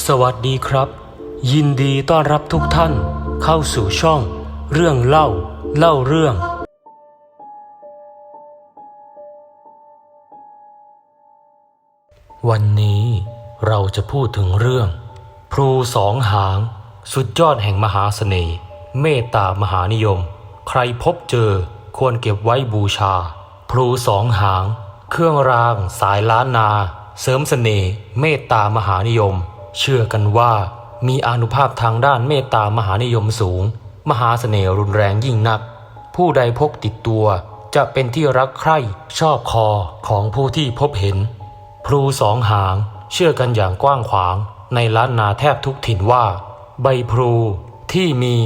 สวัสดีครับ ยินดีต้อนรับทุกท่านเข้าสู่ช่อง เรื่องเล่าเล่าเรื่อง วันนี้เราจะพูดถึงเรื่อง พลูสองหาง สุดยอดแห่งมหาเสน่ห์ เมตตามหานิยม ใครพบเจอควรเก็บไว้บูชา พลูสองหาง เครื่องรางสายล้านนา เสริมเสน่ห์เมตตามหานิยม เชื่อกันว่ามีอนุภาพทางด้านเมตตามหานิยมสูง มหาเสน่ห์รุนแรงยิ่งนัก ผู้ใดพกติดตัวจะเป็นที่รักใคร่ชอบคอของผู้ที่พบเห็น พลูสองหางเชื่อกันอย่างกว้างขวาง ในล้านนาแทบทุกถิ่นว่า ใบพลูที่มี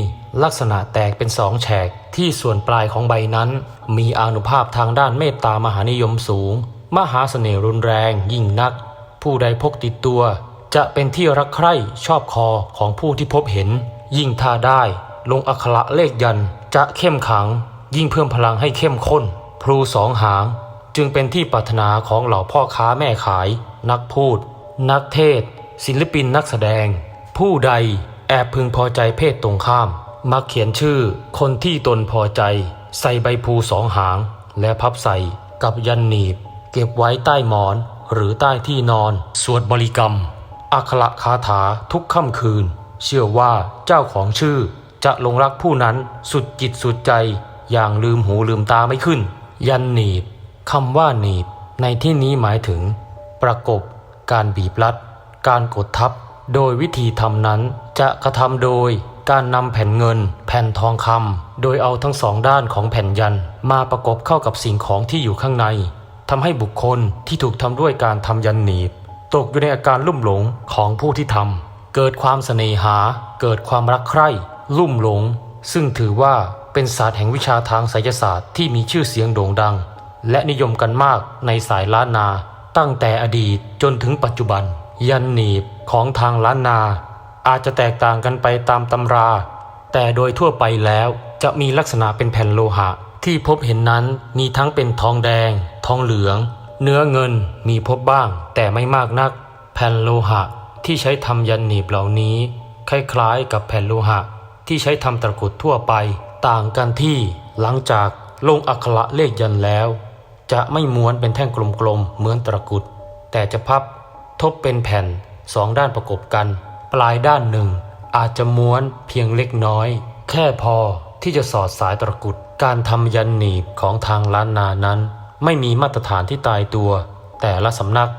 ลักษณะแตกเป็นสองแฉกที่ส่วนปลายของใบนั้น มีอานุภาพทางด้านเมตตามหานิยมสูง มหาเสน่ห์รุนแรงยิ่งนัก ผู้ใดพกติดตัว จะเป็นที่รักใคร่ชอบคอของผู้ที่พบเห็น ยิ่งถ้าได้ ลงอักขระเลขยันจะเข้มขัง ยิ่งเพิ่มพลังให้เข้มข้น พลูสองหาง จึงเป็นที่ปรารถนาของเหล่าพ่อค้าแม่ขาย นักพูด นักเทศ ศิลปินนักแสดง ผู้ใดแอบพึงพอใจเพศตรงข้าม มักเขียนชื่อ คนที่ตนพอใจ ใส่ใบพลูสองหาง และพับใส่กับยันหนีบ เก็บไว้ใต้หมอนหรือใต้ที่นอน สวดบริกรรม อักขระคาถาทุกค่ำคืน เชื่อว่าเจ้าของชื่อจะหลงรักผู้นั้นสุดจิตสุดใจ อย่างลืมหูลืมตาไม่ขึ้น ยันหนีบคำว่าหนีบ ในที่นี้หมายถึง ประกบ การบีบรัด การกดทับ โดยวิธีทำนั้นจะกระทำโดยการนำแผ่นเงิน แผ่นทองคำโดยเอาทั้งสองด้านของแผ่นยันมาประกบเข้ากับสิ่งของที่อยู่ข้างในทำให้บุคคลที่ถูกทำด้วยการทำยันหนีบ ตกอยู่ในอาการลุ่มหลงของผู้ที่ทำเกิดความเสน่หา เกิดความรักใคร่ลุ่มหลง ซึ่งถือว่าเป็นศาสตร์แห่งวิชาทางไสยศาสตร์ที่มีชื่อเสียงโด่งดัง และนิยมกันมากในสายล้านนา ตั้งแต่อดีตจนถึงปัจจุบัน ยันหนีบของทางล้านนา อาจจะแตกต่างกันไปตามตำรา แต่โดยทั่วไปแล้วจะมีลักษณะเป็นแผ่นโลหะ ที่พบเห็นนั้นมีทั้งเป็นทองแดง ทองเหลือง เนื้อเงินมีพบบ้างแต่ไม่มากนัก แผ่นโลหะที่ใช้ทำยันหนีบเหล่านี้ คล้ายๆกับแผ่นโลหะ ที่ใช้ทำตะกุดทั่วไป ต่างกันที่หลังจากลงอักขระเลขยันแล้ว จะไม่ม้วนเป็นแท่งกลมๆเหมือนตะกุด แต่จะพับทบเป็นแผ่นสองด้านประกบกัน ปลายด้านหนึ่ง อาจจะม้วนเพียงเล็กน้อย แค่พอที่จะสอดสายตะกุดการทำยันหนีบของทางล้านนานั้น ไม่มีมาตรฐานที่ตายตัว แต่ละสำนัก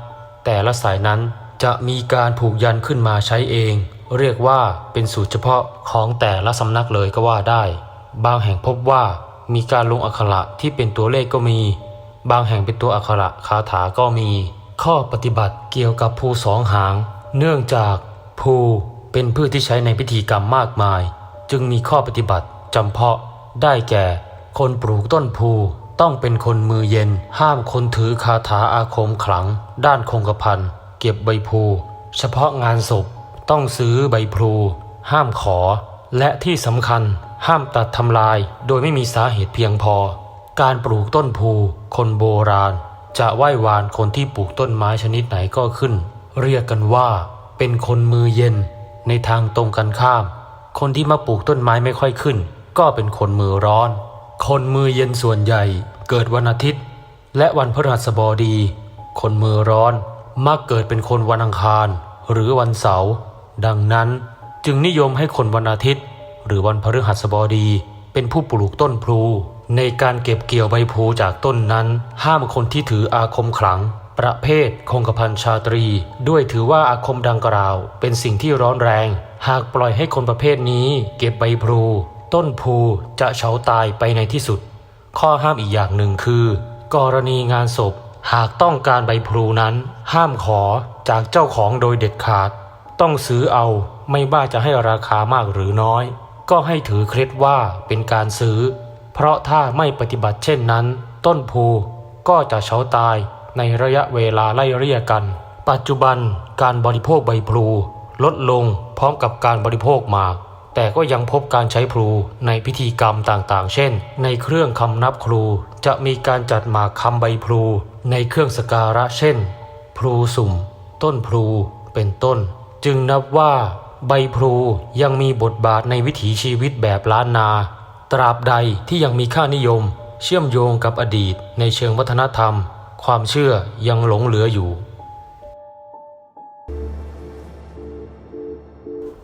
แต่ละสายนั้นจะมีการผูกยันขึ้นมาใช้เอง เรียกว่าเป็นสูตรเฉพาะของแต่ละสำนักเลยก็ว่าได้ บางแห่งพบว่ามีการลงอักขระที่เป็นตัวเลขก็มี บางแห่งเป็นตัวอักขระคาถาก็มี ข้อปฏิบัติเกี่ยวกับภูสองหาง เนื่องจากภูเป็นพืชที่ใช้ในพิธีกรรมมากมาย จึงมีข้อปฏิบัติจำเพาะได้แก่ คนปลูกต้นภู ต้องเป็นคนมือเย็น ห้ามคนถือคาถาอาคมขลัง ด้านคงกระพันเก็บใบพลูเฉพาะงานศพต้องซื้อใบพลูห้ามขอ และที่สำคัญห้ามตัดทำลาย โดยไม่มีสาเหตุเพียงพอ การปลูกต้นภูคนโบราณ จะไหว้วานคนที่ปลูกต้นไม้ชนิดไหนก็ขึ้น เรียกกันว่าเป็นคนมือเย็น ในทางตรงกันข้าม คนที่มาปลูกต้นไม้ไม่ค่อยขึ้น ก็เป็นคนมือร้อน คนมือเย็นส่วนใหญ่เกิดวันอาทิตย์ และวันพฤหัสบดี คนมือร้อนมักเกิดเป็นคนวันอังคาร หรือวันเสาร์ดังนั้นจึงนิยมให้คนวันอาทิตย์ หรือวันพฤหัสบดี เป็นผู้ปลูกต้นพลู ในการเก็บเกี่ยวใบพลูจากต้นนั้น ห้ามคนที่ถืออาคมขลัง ประเภทคงกระพันชาตรี ด้วยถือว่าอาคมดังกล่าว เป็นสิ่งที่ร้อนแรง หากปล่อยให้คนประเภทนี้เก็บใบพลู ต้นพลูจะเฉาตายไปในที่สุด ข้อห้ามอีกอย่างหนึ่งคือ กรณีงานศพหากต้องการใบพลูนั้น ห้ามขอจากเจ้าของโดยเด็ดขาด ต้องซื้อเอาไม่ว่าจะให้ราคามากหรือน้อย ก็ให้ถือเคล็ดว่าเป็นการซื้อ เพราะถ้าไม่ปฏิบัติเช่นนั้น ต้นภูก็จะเฉาตายในระยะเวลาไล่เรียกัน ปัจจุบันการบริโภคใบพลูลดลงพร้อมกับการบริโภคหมาก แต่ก็ยังพบการใช้พลูในพิธีกรรมต่างๆ เช่น ในเครื่องคำนับครู จะมีการจัดหมากคำใบพลู ในเครื่องสกการะเช่น พลูสุ่ม ต้นพลูเป็นต้น จึงนับว่า ใบพลูยังมีบทบาทในวิถีชีวิตแบบล้านนา ตราบใดที่ยังมีค่านิยม เชื่อมโยงกับอดีตในเชิงวัฒนธรรม ความเชื่อยังหลงเหลืออยู่